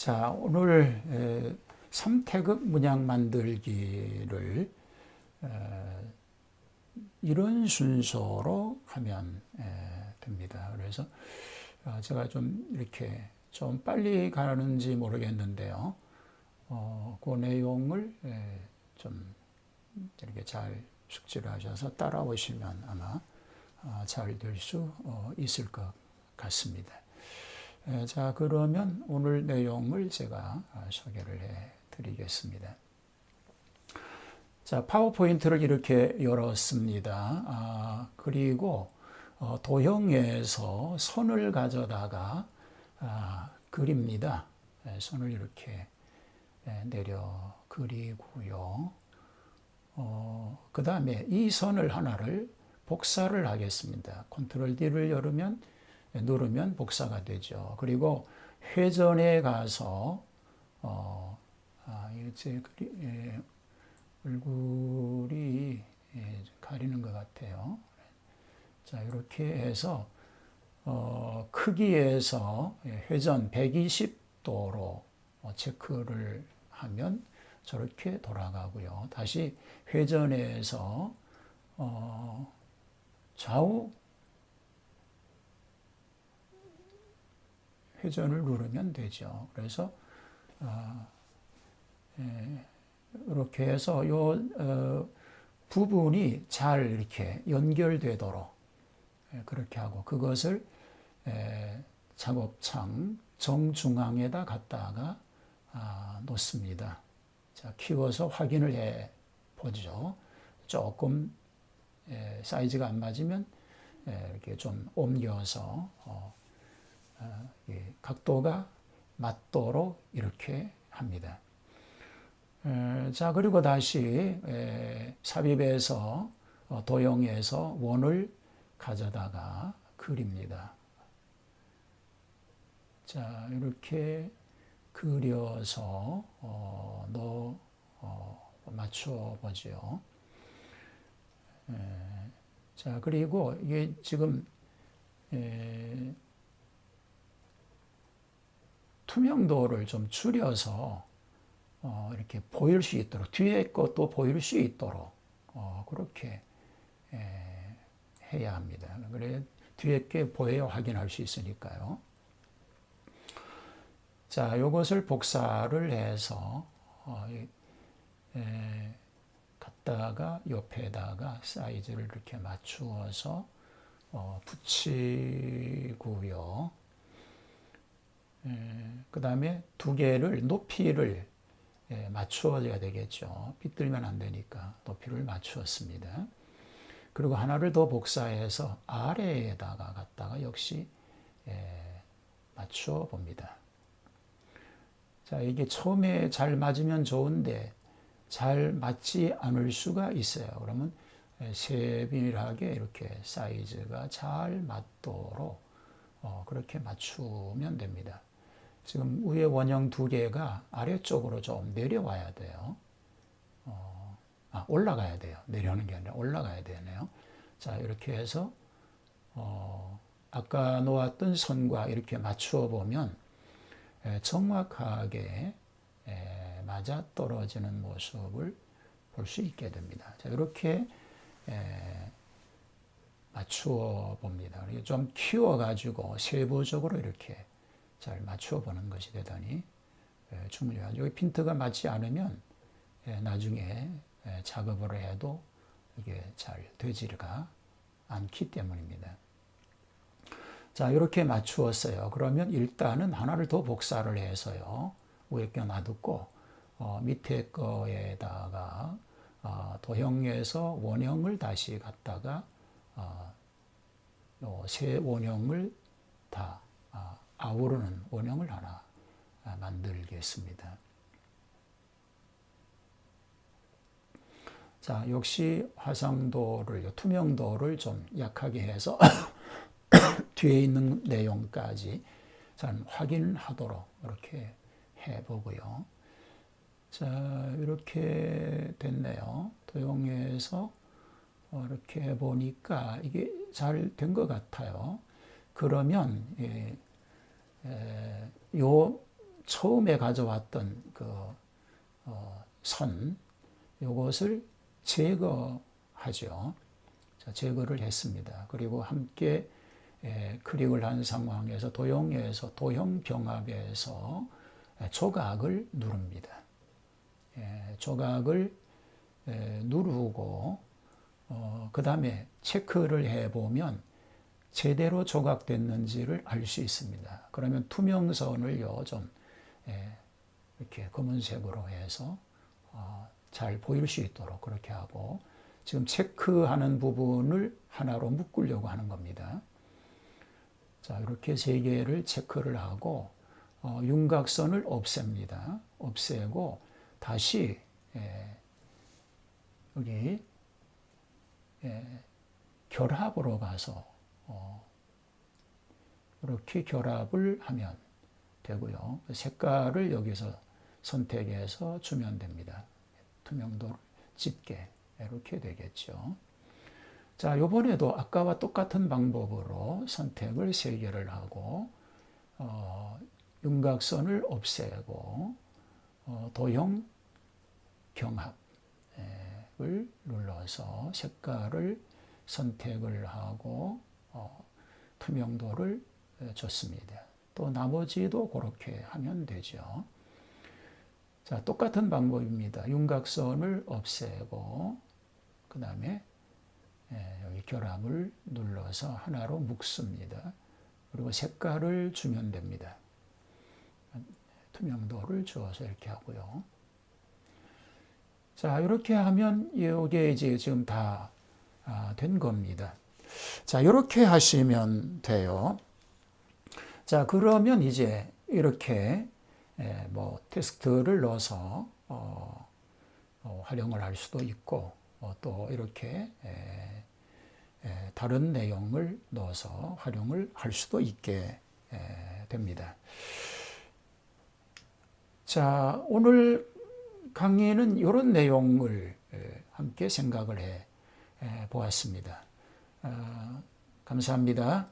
자, 오늘 에, 삼태급 문양 만들기를 에, 이런 순서로 하면 에, 됩니다. 그래서 어, 제가 좀 이렇게 좀 빨리 가는지 모르겠는데요. 어, 그 내용을 에, 좀 이렇게 잘 숙지를 하셔서 따라오시면 아마 어, 잘될 수 있을 것 같습니다. 에, 자, 그러면 오늘 내용을 제가 어, 소개를 해 드리겠습니다. 자, 파워포인트를 이렇게 열었습니다. 아, 그리고 어, 도형에서 선을 가져다가 아, 그립니다. 에, 손을 이렇게 에, 내려 그리고요. 어, 그 다음에 이 선을 하나를 복사를 하겠습니다. 컨트롤 D를 열으면 누르면 복사가 되죠. 그리고 회전에 가서 어, 아, 그리, 예, 얼굴이 예, 가리는 것 같아요. 자 이렇게 해서 어, 크기에서 예, 회전 120도로 어, 체크를 하면 저렇게 돌아가고요. 다시 회전해서 어, 좌우 회전을 누르면 되죠. 그래서 어, 예, 이렇게 해서 요 어, 부분이 잘 이렇게 연결되도록 예, 그렇게 하고 그것을 예, 작업창 정중앙에다 갖다가 아, 놓습니다. 자, 키워서 확인을 해 보죠. 조금 예, 사이즈가 안 맞으면 예, 이렇게 좀 옮겨서 어, 각도가 맞도록 이렇게 합니다. 에, 자 그리고 다시 에, 삽입해서 어, 도형에서 원을 가져다가 그립니다. 자 이렇게 그려서 어, 넣어 어, 맞춰 보죠. 자 그리고 이게 지금 에, 투명도를 좀 줄여서 어, 이렇게 보일 수 있도록 뒤에 것도 보일 수 있도록 어, 그렇게 에, 해야 합니다. 그래 뒤에 게 보여야 확인할 수 있으니까요. 자, 이것을 복사를 해서 어, 에, 갖다가 옆에다가 사이즈를 이렇게 맞추어서 어, 붙이고요. 그 다음에 두 개를 높이를 예, 맞추어야 되겠죠. 빗들면 안 되니까 높이를 맞추었습니다. 그리고 하나를 더 복사해서 아래에다가 갖다가 역시 예, 맞추어 봅니다. 자, 이게 처음에 잘 맞으면 좋은데 잘 맞지 않을 수가 있어요. 그러면 예, 세밀하게 이렇게 사이즈가 잘 맞도록 어, 그렇게 맞추면 됩니다. 지금 위에 원형 두 개가 아래쪽으로 좀 내려와야 돼요. 어, 아, 올라가야 돼요. 내려오는 게 아니라 올라가야 되네요. 자, 이렇게 해서, 어, 아까 놓았던 선과 이렇게 맞추어 보면 에, 정확하게 에, 맞아 떨어지는 모습을 볼 수 있게 됩니다. 자, 이렇게 에, 맞추어 봅니다. 좀 키워가지고 세부적으로 이렇게 잘 맞추어 보는 것이 대단히 중요하죠. 여기 핀트가 맞지 않으면 나중에 작업을 해도 이게 잘 되지가 않기 때문입니다. 자, 이렇게 맞추었어요. 그러면 일단은 하나를 더 복사를 해서요. 위에 거 놔두고, 어, 밑에 거에다가, 어, 도형에서 원형을 다시 갖다가, 어, 세 원형을 다 아우르는 원형을 하나 만들겠습니다. 자, 역시 화상도를, 투명도를 좀 약하게 해서 뒤에 있는 내용까지 잘 확인하도록 이렇게 해보고요. 자, 이렇게 됐네요. 도형에서 이렇게 해보니까 이게 잘 된 것 같아요. 그러면 요 처음에 가져왔던 그, 어, 선, 요것을 제거하죠. 자, 제거를 했습니다. 그리고 함께 에, 클릭을 한 상황에서 도형에서 도형 병합에서 에, 조각을 누릅니다. 에, 조각을 에, 누르고 어, 그 다음에 체크를 해보면 제대로 조각됐는지를 알 수 있습니다. 그러면 투명선을요 좀 에, 이렇게 검은색으로 해서 어, 잘 보일 수 있도록 그렇게 하고 지금 체크하는 부분을 하나로 묶으려고 하는 겁니다. 자, 이렇게 세 개를 체크를 하고 어, 윤곽선을 없앱니다. 없애고 다시 예, 여기 예, 결합으로 가서 어, 이렇게 결합을 하면 되고요. 색깔을 여기서 선택해서 주면 됩니다. 투명도를 짙게 이렇게 되겠죠. 자, 요번에도 아까와 똑같은 방법으로 선택을 세 개를 하고 어, 윤곽선을 없애고 어, 도형 경합을 눌러서 색깔을 선택을 하고 어, 투명도를 줬습니다. 또 나머지도 그렇게 하면 되죠. 자, 똑같은 방법입니다. 윤곽선을 없애고 그 다음에 여기 결합을 눌러서 하나로 묶습니다. 그리고 색깔을 주면 됩니다. 투명도를 주어서 이렇게 하고요. 자, 이렇게 하면 이게 이제 지금 다 된 겁니다. 자, 이렇게 하시면 돼요. 자, 그러면 이제 이렇게 뭐 텍스트를 넣어서 어, 어, 활용을 할 수도 있고 어, 또 이렇게 에, 에, 다른 내용을 넣어서 활용을 할 수도 있게 에, 됩니다. 자, 오늘 강의는 이런 내용을 함께 생각을 해 보았습니다. 어, 감사합니다.